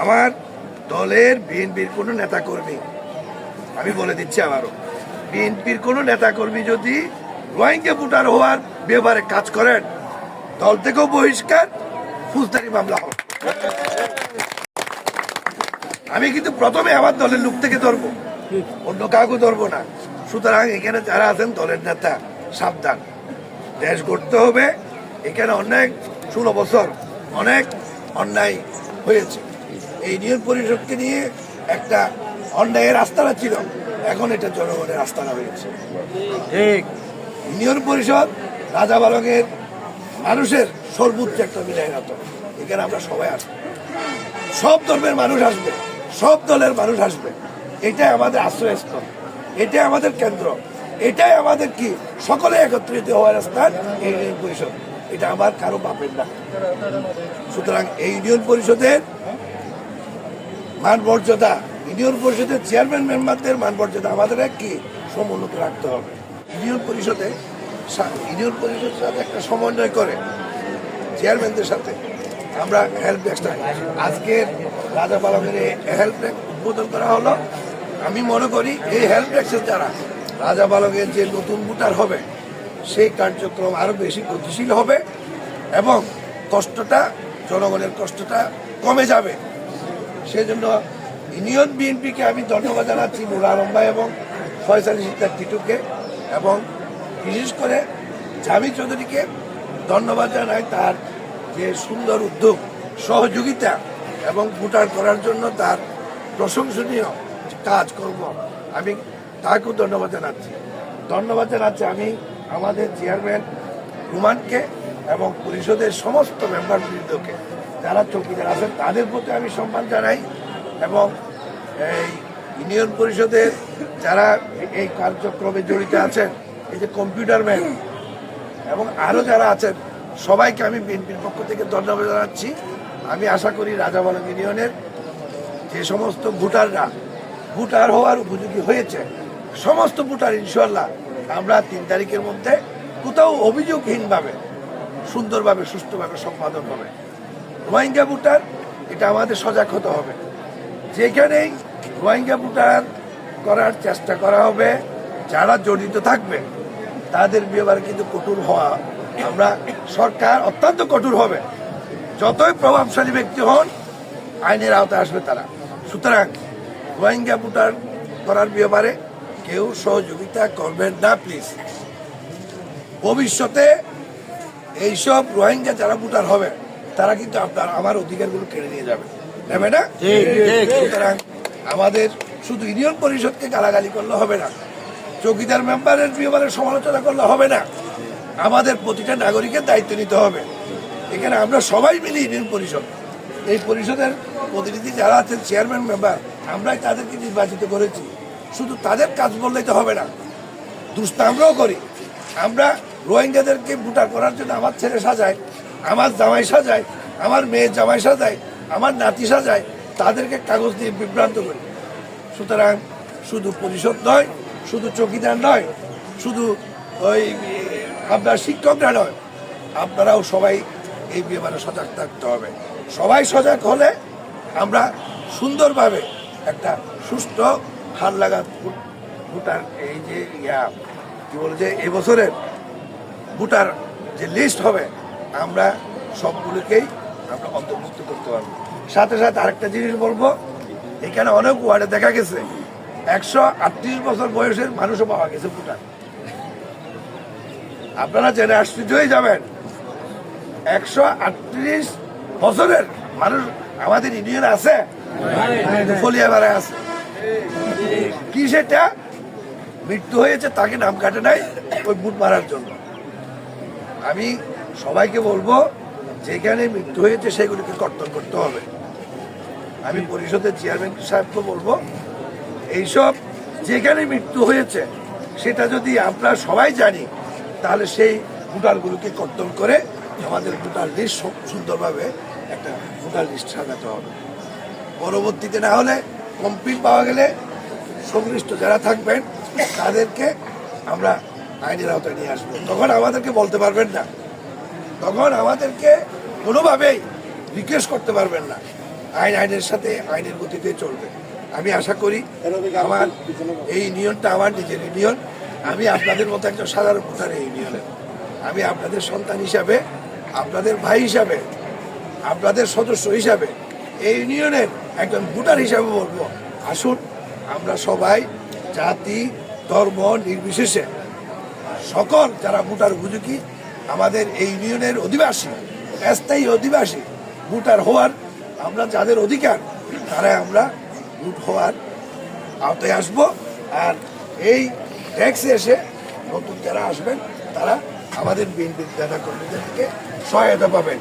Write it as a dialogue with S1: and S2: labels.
S1: আমার দলের বিএনপির কোনো নেতা কর্মী আমি বলে দিচ্ছি আবারও, বিএনপির কোনো নেতা কর্মী যদি রোহিঙ্গা ভোটার হওয়ার ব্যাপারে কাজ করেন, দল থেকেও বহিষ্কার ফুলতারি মামলা হবে। আমি কিন্তু প্রথমে আমার দলের লোক থেকে ধরবো, অন্য কাউকে ধরবো না। সুতরাং এখানে যারা আছেন, দলের নেতা, সাবধান। দেশ গড়তে হবে, এখানে অনেক ষোলো বছর অনেক অন্যায় হয়েছে। এই ইউনিয়ন পরিষদকে নিয়ে একটা অন্যায়ের রাস্তাটা ছিল। এখন এটা জনগণের রাস্তাটা হয়েছে।
S2: ঠিক।
S1: ইউনিয়ন পরিষদ রাজা বালকের মানুষের সর্বোচ্চ একটা মিলাইনত এখানে আমরা সবাই আসব। সব ধর্মের মানুষ আসবে। সব দলের মানুষ আসবে। এটাই আমাদের আশ্রয়স্থল। এটাই আমাদের কেন্দ্র। এটাই আমাদের কি? সকলে একত্রিত হওয়ার স্থান এই ইউনিয়ন পরিষদ। এটা আমার কারও বাপের না সুতরাং এই ইউনিয়ন পরিষদের মান মর্যাদা ইউনিয়ন পরিষদের চেয়ারম্যান মেম্বারদের মান মর্যাদা আমাদের এক কি? সমুন্নত রাখতে হবে। ইউনিয়ন পরিষদে ইউনিয়ন পরিষদের সাথে একটা সমন্বয় করে চেয়ারম্যানদের সাথে আমরা হেল্প ডেস্কটা আজকের রাজা পালকের এই হেল্প ডেস্ক উদ্বোধন করা হলো। আমি মনে করি এই হেল্প ডেস্কের দ্বারা রাজা বালকের যে নতুন ভোটার হবে, সেই কার্যক্রম আরও বেশি গতিশীল হবে এবং কষ্টটা, জনগণের কষ্টটা কমে যাবে। সেজন্য ইউনিয়ন বিএনপিকে আমি ধন্যবাদ জানাচ্ছি নুর আলম ভাই এবং ফয়সাল সিদ্দার টিটুকে এবং বিশেষ করে জামি চৌধুরীকে ধন্যবাদ জানাই তার যে সুন্দর উদ্যোগ, সহযোগিতা এবং ভোটার করার জন্য তার প্রশংসনীয় কাজ কাজকর্ম। আমি তাকেও ধন্যবাদ জানাচ্ছি। ধন্যবাদ জানাচ্ছি আমি আমাদের চেয়ারম্যান রুমানকে এবং পরিষদের সমস্ত মেম্বার বৃন্দকে যারা চৌকিদার আছেন, তাদের প্রতি আমি সম্মান জানাই এবং এই ইউনিয়ন পরিষদের যারা এই কার্যক্রমে জড়িত আছেন, এই যে কম্পিউটার ম্যান এবং আরও যারা আছেন, সবাইকে আমি বিএনপির পক্ষ থেকে ধন্যবাদ জানাচ্ছি। আমি আশা করি রাজাবালক ইউনিয়নের যে সমস্ত ভোটাররা, ভোটার হওয়ার উপযোগী হয়েছে, সমস্ত ভোটার ইনশাল্লাহ আমরা তিন তারিখের মধ্যে কোথাও অভিযোগহীনভাবে সুন্দরভাবে, সুষ্ঠুভাবে সম্পাদন হবে। রোহিঙ্গা ভোটার, এটা আমাদের সজাগ হতে হবে। যেখানেই রোহিঙ্গা ভোটার করার চেষ্টা করা হবে, যারা জড়িত থাকবে, তাদের ব্যাপারে কিন্তু কঠোর হওয়া। আমরা সরকার অত্যন্ত কঠোর হবে। যতই প্রভাবশালী ব্যক্তি হন, আইনের আওতায় আসবে তারা। সুতরাং রোহিঙ্গা ভোটার করার ব্যাপারে কেউ সহযোগিতা করবেন না, প্লিজ। ভবিষ্যতে এইসব রোহিঙ্গা যারা ভোটার হবে তারা কিন্তু আপনার আমার অধিকারগুলো কেড়ে নিয়ে যাবে। নেবে না। সুতরাং আমাদের শুধু ইউনিয়ন পরিষদকে গালাগালি করলে হবে না। চৌকিদার মেম্বারের ব্যাপারে সমালোচনা করলে হবে না। আমাদের প্রতিটা নাগরিকের দায়িত্ব নিতে হবে। এখানে আমরা সবাই মিলে ইউনিয়ন পরিষদ। এই পরিষদের প্রতিনিধি যারা আছেন চেয়ারম্যান মেম্বার আমরাই তাদেরকে নির্বাচিত করেছি। শুধু তাদের কাজ বললেই তো হবে না। দুষ্ট আমরাও করি। আমরা রোহিঙ্গাদেরকে বুটা করার জন্য আমার ছেলে সাজায়, আমার জামাই সাজায়, আমার মেয়ের জামাই সাজায়, আমার নাতি সাজায়, তাদেরকে কাগজ দিয়ে বিভ্রান্ত করি। সুতরাং শুধু পরিষদ নয়, শুধু চকিদার নয়, শুধু ওই আপনার শিক্ষকরা নয়, আপনারাও সবাই এই ব্যাপারে সজাগ থাকতে হবে। সবাই সজাগ হলে আমরা সুন্দরভাবে একটা সুস্থ হার লাগা ভোট- ভোটার এই যে ইয়া, কি বলে যে এবছরের ভোটার যে লিস্ট হবে, আমরা সবগুলোকেই আমরা অন্তর্ভুক্ত করতে পারব। সাথে সাথে আরেকটা জিনিস বলব, এখানে অনেক ওয়ার্ডে দেখা গেছে, একশো আটত্রিশ বছর বয়সের মানুষও পাওয়া গেছে ভোটার। আপনারা জেনে আশ্চর্য হয়ে যাবেন, একশো আটত্রিশ বছরের মানুষ আমাদের ইউনিয়ন আছে ফলিয়াবারে আছে। কি সেটা? মৃত্যু হয়েছে, তাকে নাম কাটে নাই ওই বুট মারার জন্য। আমি সবাইকে বলব, যেখানে মৃত্যু হয়েছে সেগুলিকে কর্তন করতে হবে। আমি পরিষদের চেয়ারম্যান সাহেবকে বলব, এইসব যেখানে মৃত্যু হয়েছে, সেটা যদি আমরা সবাই জানি, তাহলে সেই ভোটারগুলোকে কর্তন করে আমাদের ভোটার লিস্ট সুন্দরভাবে একটা ভোটার লিস্ট সাজাতে হবে। পরবর্তীতে না হলে কমপ্লিট পাওয়া গেলে সংশ্লিষ্ট যারা থাকবেন, তাদেরকে আমরা আইনের আওতায় নিয়ে আসব। তখন আমাদেরকে বলতে পারবেন না। তখন আমাদেরকে কোনোভাবেই রিকোয়েস্ট করতে পারবেন না। আইন আইনের সাথে আইনের গতিতে চলবে। আমি আশা করি আমার এই ইউনিয়নটা আমার নিজের ইউনিয়ন আমি আপনাদের মতো একজন সাধারণ ভোটার এই ইউনিয়নের আমি আপনাদের সন্তান হিসাবে, আপনাদের ভাই হিসাবে, আপনাদের সদস্য হিসাবে এই ইউনিয়নের একজন ভোটার হিসাবে বলব। আসুন, আমরা সবাই জাতি, ধর্ম নির্বিশেষে সকল যারা ভোটার উপযোগী, আমাদের এই ইউনিয়নের অধিবাসী, স্থায়ী অধিবাসী ভোটার হওয়ার আমরা যাদের অধিকার, তারা আমরা ভোট হওয়ার আওতায় আসব। আর এই ট্যাক্সে এসে নতুন যারা আসবেন, তারা আমাদের বিএনপির নেতা কর্মীদের থেকে সহায়তা পাবেন।